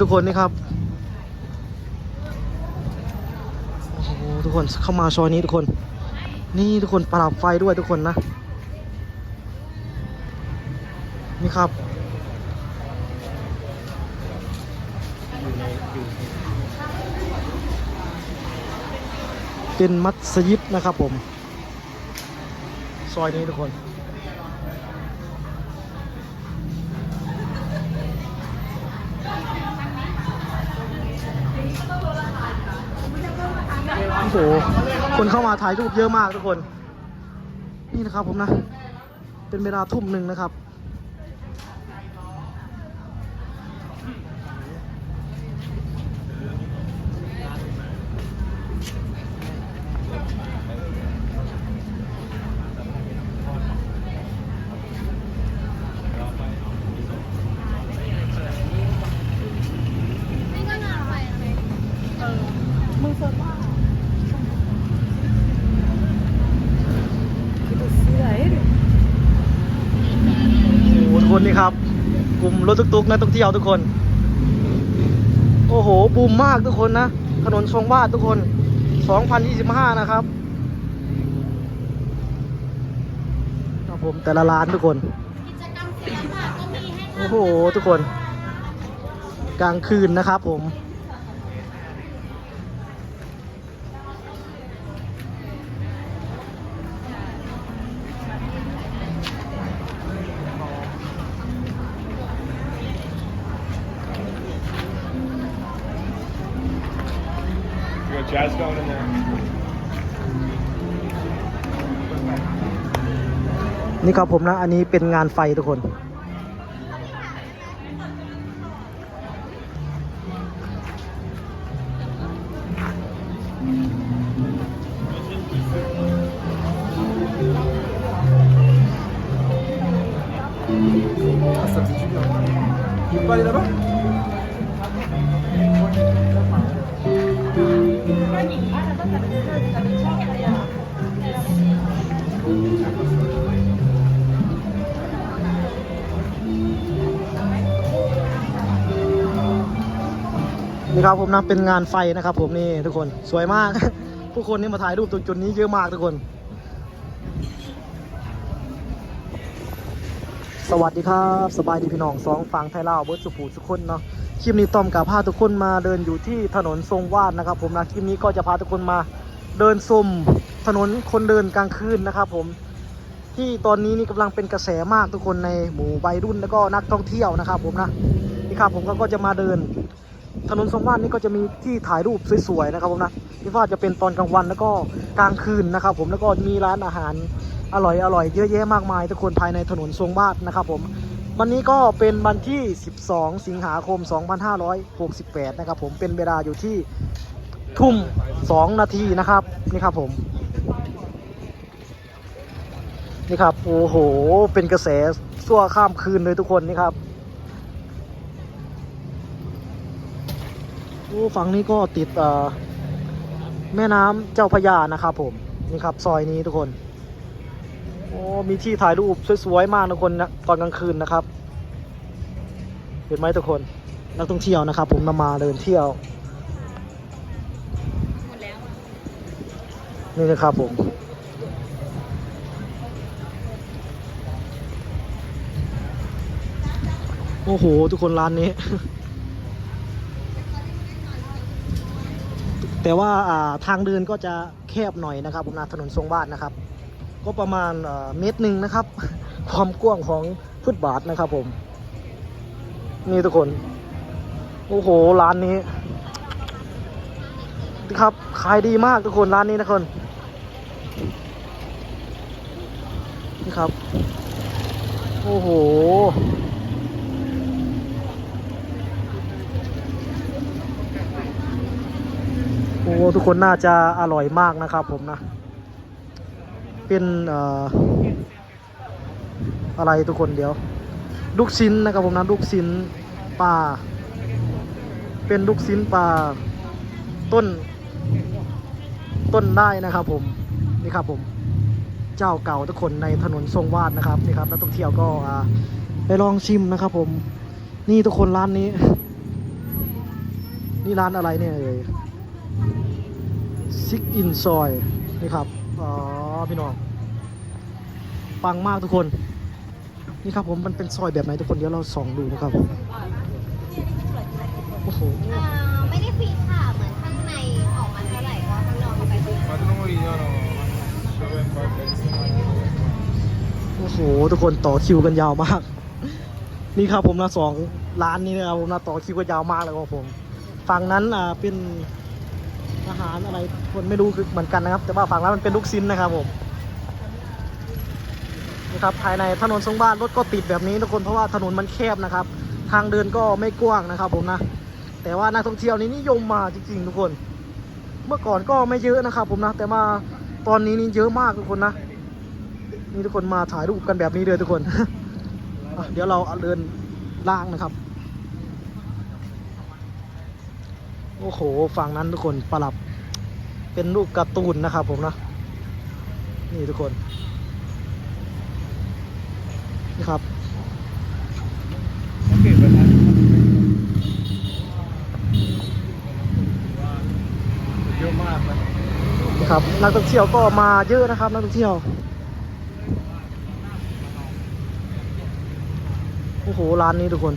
ทุกคนนี่ครับ โอ้โหทุกคนเข้ามาซอยนี้ทุกคน นี่ทุกคนปรับไฟด้วยทุกคนนะ นี่ครับเป็นมัสยิดนะครับผม ซอยนี้ทุกคน โอ้โหคนเข้ามาถ่ายรูปเยอะมากทุกคน นี่นะครับผมนะ เป็นเวลาทุ่มหนึ่งนะครับ นี่ก็งานอะไรอะไรเออมึงเซิร์ฟว่าเสื้อไอ้ดิ โอ้โหทุกคนนี่ครับ กลุ่มรถ ตุกๆนะต้องเที่ยวทุกคน โอ้โหบูมมากทุกคนนะถนนทรงวาดทุกคน 2025 นะครับครับผมแต่ละร้านทุกคน โอ้โห ทุกคน กลางคืนนะครับผม นี่ครับผมนะ อันนี้เป็นงานไฟทุกคน Tu peux aller là-bas ครับผมนะเป็นงานไฟนะครับ ผมนี่ทุกคนสวยมาก ผู้คนนี่มาถ่ายรูปตรงจุดนี้เยอะมากทุกคน สวัสดีครับ สบายดีพี่น้องสองฝั่งไทยลาวเบิร์ดสุภูทุกคนเนาะคลิปนี้ต้อมกับพาทุกคนมาเดินอยู่ที่ถนนทรงวาดนะครับ ผมนะคลิปนี้ก็จะพาทุกคนมาเดินชมถนนคนเดินกลางคืนนะครับผมที่ตอนนี้นี่กำลังเป็นกระแสมากทุกคนในหมู่วัยรุ่นแล้วก็นักท่องเที่ยวนะครับ ผมนะนี่ครับผมก็จะมาเดิน ถนนทรงวาดนี่ก็จะมีที่ถ่ายรูปสวยๆนะครับผมนะไม่ว่าจะเป็นตอนกลางวันแล้วก็กลางคืนนะครับ ผมแล้วก็มีร้านอาหารอร่อยอร่อยๆเยอะแยะมากมายทุกคนภายในถนนทรงวาดนะครับผมวันนี้ก็เป็นวันที่ 12 สิงหาคม 2568 นะครับผมเป็นเวลาอยู่ที่ทุ่ม 2 นาทีนะครับนี่ครับผมนี่ครับโอ้โห เป็นกระแสสั่วข้ามคืนเลยทุกคนนี่ครับ ฝั่งนี้ก็ติดอ่อแม่น้ำเจ้าพระยานะครับผมนี่ครับซอยนี้ทุกคนโอ้มีที่ถ่ายรูปสวยๆมากทุกคนนะตอนกลางคืนนะครับ เห็นไหมทุกคนนักท่องเที่ยวนะครับ ผมนำมาเดินเที่ยวนี่นะครับผมโอ้โห ทุกคนร้านนี้ แต่ว่าทางเดินก็จะแคบหน่อยนะครับผมนะถนนทรงบ้านนะครับ ก็ประมาณเอ่อเมตรหนึ่งนะครับ ความกว้างของฟุตบาทนะครับผม นี่ทุกคน โอ้โหร้านนี้ครับขายดีมากทุกคนร้านนี้นะคนนี่ครับ โอ้โห อ้ทุกคนน่าจะอร่อยมากนะครับผมนะ เป็นออะไรทุกคนเดี๋ยว ลูกชิ้นนะครับผมนะลูกชิ้นปลาเป็นลูกชิ้นปลาต้น ต้นได้นะครับผมนี่ครับผมเจ้าเก่าทุกคนในถนนทรงวาดนะครับนี่ครับนักท่องเที่ยวก็ไปลองชิมนะครับผม นี่ทุกคนร้านนี้ นี่ร้านอะไรเนี่ยเอ่ย ซิกอินซอยนี่ครับ อ๋อ พี่น้อง ปังมากทุกคน นี่ครับผมมันเป็นซอยแบบไหนทุกคน เดี๋ยวเราส่องดูนะครับ โอ้โห เอ่อไม่ได้ฟรีค่ะ เหมือนข้างในออกมาเท่าไหร่ก็ข้างนอกก็ไปซื้อ Ma non vuoi io no. Dove fai? โอ้โห ทุกคนต่อคิวกันยาวมาก นี่ครับผมนะสองร้านนี้นะครับผมนะต่อคิวกันยาวมากเลยครับผม ฝั่งนั้นอ่าเป็น อาหารอะไรคนไม่รู้คือเหมือนกันนะครับ แต่ว่าฝั่งนั้นมันเป็นลูกชิ้นนะครับผมนี่ครับภายในถนนทรงบ้านรถก็ติดแบบนี้ทุกคนเพราะว่าถนนมันแคบนะครับ ทางเดินก็ไม่กว้างนะครับ ผมนะแต่ว่านักท่องเที่ยวนี่นิยมมาจริงๆทุกคน เมื่อก่อนก็ไม่เยอะนะครับ ผมนะแต่มาตอนนี้นี่เยอะมากทุกคนนะนี่ทุกคนมาถ่ายรูปกันแบบนี้เลยทุกคนเดี๋ยวเราเดินล่างนะครับ โอ้โหฝั่งนั้นทุกคนประหลับเป็นรูปการ์ตูนนะครับผมนะ นี่ทุกคนนี่ครับเยอะมากนะครับนักท่องเที่ยวก็มาเยอะนะครับนักท่องเที่ยวโอ้โหร้านนี้ทุกคน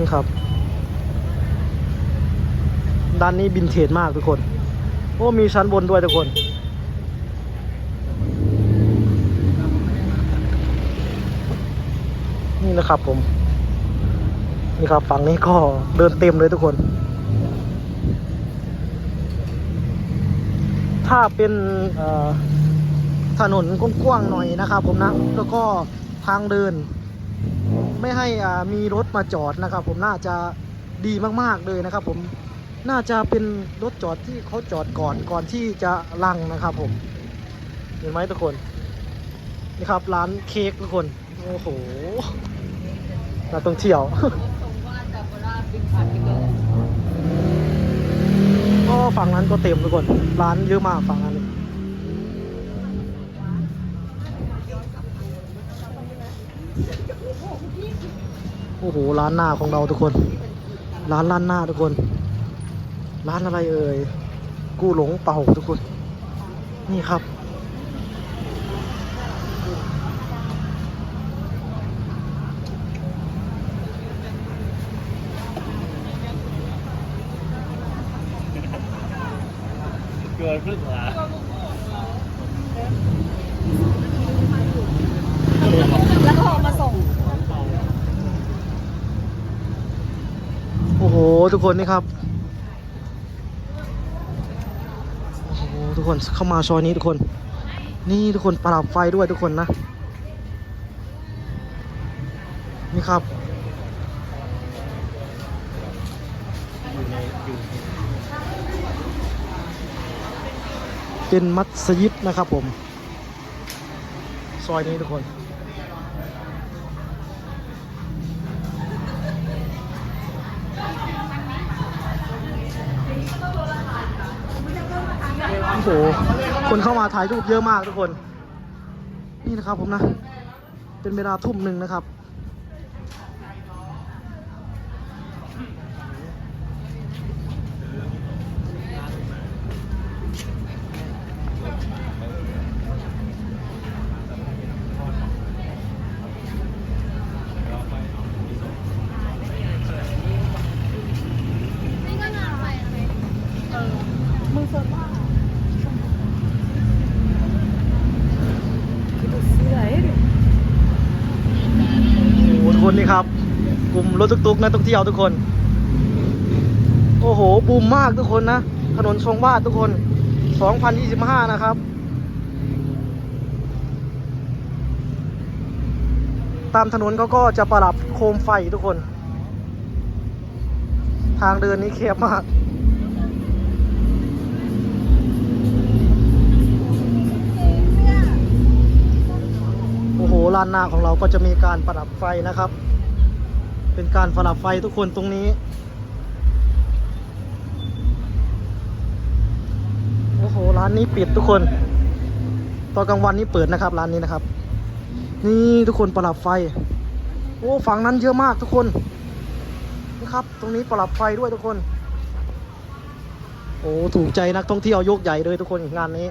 นี่ครับ ด้านนี้บินเทจมากทุกคน โอ้มีชั้นบนด้วยทุกคนนี่นะครับผม นี่ครับฝั่งนี้ก็เดินเต็มเลยทุกคน ถ้าเป็นถนนกว้างๆหน่อยนะครับผมนะ แล้วก็ทางเดิน ไม่ให้มีรถมาจอดนะครับ ผมน่าจะดีมากๆเลยนะครับ ผมน่าจะเป็นรถจอดที่เขาจอดก่อนก่อนที่จะลังนะครับ ผมเห็นไหมทุกคนนี่ครับร้านเค้กทุกคนโอ้โหนักท่องเที่ยวก็ฝั่งนั้นก็เต็มทุกคนร้านเยอะมากฝั่งนั้น โอ้โหร้านหน้าของเราทุกคน ร้านร้านหน้าทุกคน ร้านอะไรเอ่ยกู้หลงเป่าทุกคน นี่ครับ เกินครึ่งหลา แล้วก็เอามาส่ง โอ้โห ทุกคนนี่ครับ โอ้โหทุกคนเข้ามาซอยนี้ทุกคน นี่ทุกคนประดับไฟด้วยทุกคนนะ นี่ครับเป็นมัสยิดนะครับผม ซอยนี้ทุกคน โอ้โห คนเข้ามาถ่ายรูปเยอะมากทุกคน นี่นะครับผมนะ เป็นเวลาทุ่มหนึ่งนะครับ นี่ก็งานอะไรอะไร เออ มึงเซิร์ชว่าซื้ออะไรดิ โอ้โหทุกค นนี่ครับ กลุ่มรถตุกๆนะต้องเที่ยวทุกคน โอ้โห บูมมากทุกคนนะ ถนนทรงวาดทุกคน 2025 นะครับ ตามถนนเขาก็จะประดับโคมไฟทุกคน ทางเดินนี้แคบมากโอ้โหลานหน้าของเราก็จะมีการประดับไฟนะครับ เป็นการปรับไฟทุกคนตรงนี้โอ้โหร้านนี้ปิดทุกคน ตอนกลางวันนี้เปิดนะครับ ร้านนี้นะครับ นี่ทุกคนประดับไฟ โอ้ฝั่งนั้นเยอะมากทุกคนนี่ครับ ตรงนี้ปรับไฟด้วยทุกคน โอ้ถูกใจนักท่องเที่ยวยกใหญ่เลยทุกคนงานนี้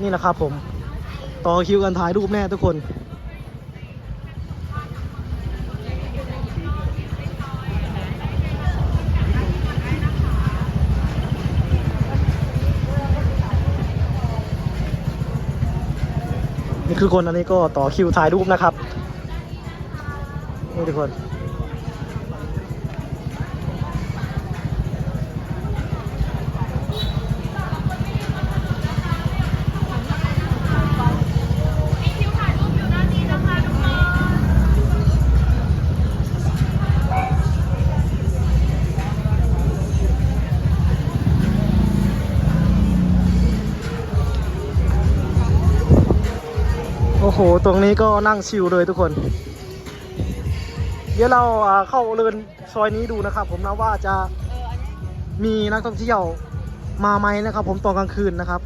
นี่นะครับผม ต่อคิวกันถ่ายรูปแน่ทุกคน นี่คือคนอันนี้ก็ต่อคิวถ่ายรูปนะครับนี่ทุกคน โอ้โห ตรงนี้ก็นั่งชิลเลยทุกคน เดี๋ยวเราเข้าเดินซอยนี้ดูนะครับ ผมนะว่าจะมีนักท่องเที่ยวมาไหมนะครับ ผมตอนกลางคืนนะครับ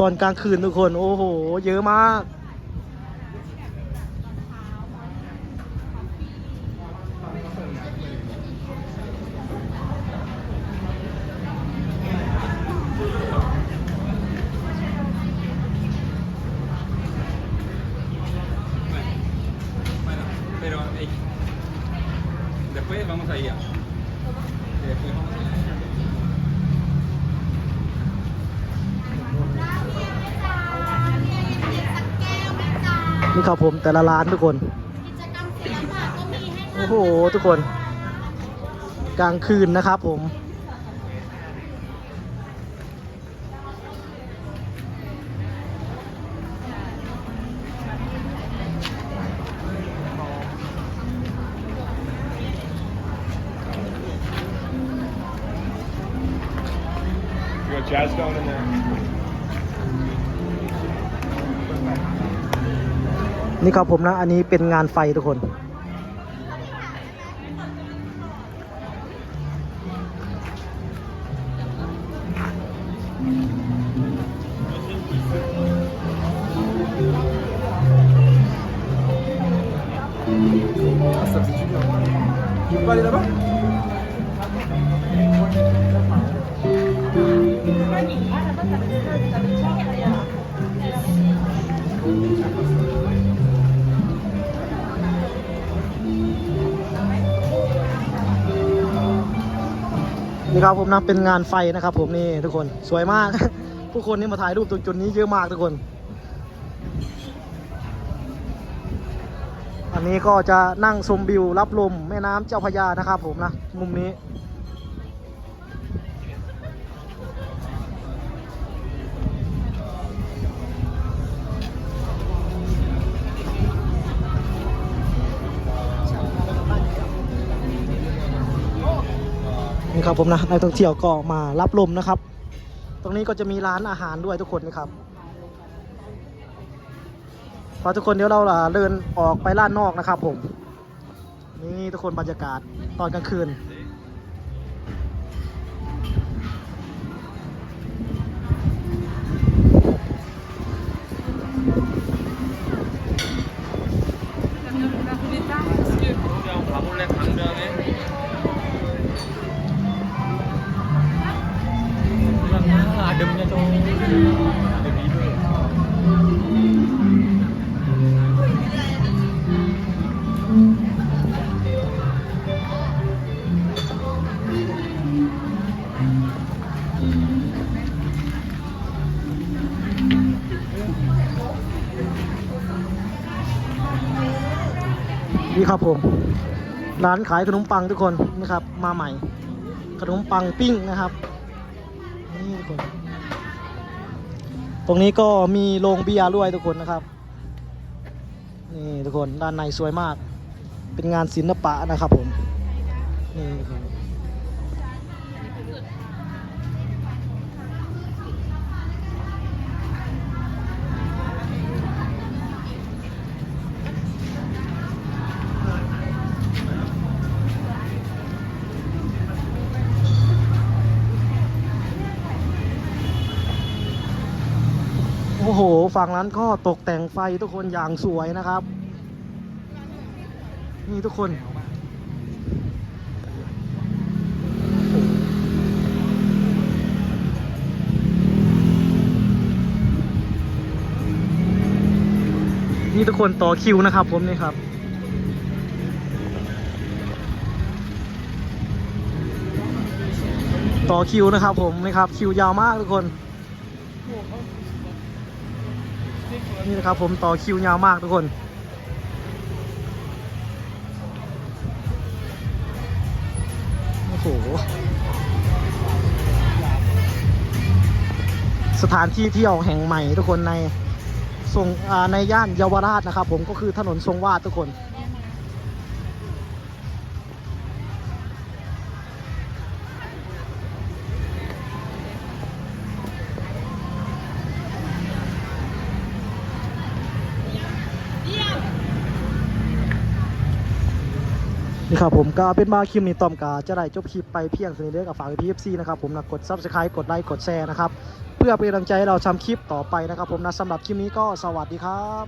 ตอนกลางคืนทุกคน โอ้โห เยอะมาก นี่ครับผมแต่ละร้านทุกคน โอ้โห ทุกคน กลางคืนนะครับผม You got jazz going in there. นี่ครับผมนะ อันนี้เป็นงานไฟทุกคน Tu peux นี่ครับผมนะเป็นงานไฟนะครับ ผมนี่ทุกคนสวยมาก ผู้คนนี่มาถ่ายรูปตรงจุดนี้เยอะมากทุกคน อันนี้ก็จะนั่งชมวิวรับลมแม่น้ำเจ้าพยานะครับ ผมนะมุมนี้ ครับผมนะนักท่องเที่ยวก็มารับลมนะครับ ตรงนี้ก็จะมีร้านอาหารด้วยทุกคนนะครับพอทุกคนเดี๋ยวเราล่ะเดินออกไปล้านนอกนะครับผมนี่ทุกคนบรรยากาศตอนกลางคืน นี่ครับผม ร้านขายขนมปังทุกคนนะครับ มาใหม่ ขนมปังปิ้งนะครับนี่ทุกคนตรงนี้ก็มีโรงเบียร์ด้วยทุกคนนะครับนี่ทุกคนด้านในสวยมาก เป็นงานศิลปะนะครับผมนี่ทุกคน ฝั่งนั้นก็ตกแต่งไฟทุกคนอย่างสวยนะครับ นี่ทุกคนนี่ทุกคนต่อคิวนะครับผมนี่ครับต่อคิวนะครับผมนี่ครับคิวยาวมากทุกคน นี่นะครับผมต่อคิวยาวมากทุกคนโอ้โหสถานที่เที่ยวแห่งใหม่ทุกคนในทรงในย่านเยาวราชนะครับ ผมก็คือถนนทรงวาดทุกคน นี่ครับผมก็เป็นมาคลิปนี้ต้อมกาจะได้จบคลิปไปเพียงสนิทเด้อกับฝากพีเอฟซีนะครับผมนะกด subscribe กดไลค์กดแชร์นะครับ เพื่อเป็นกำลังใจให้เราทำคลิปต่อไปนะครับผมนะสำหรับคลิปนี้ก็สวัสดีครับ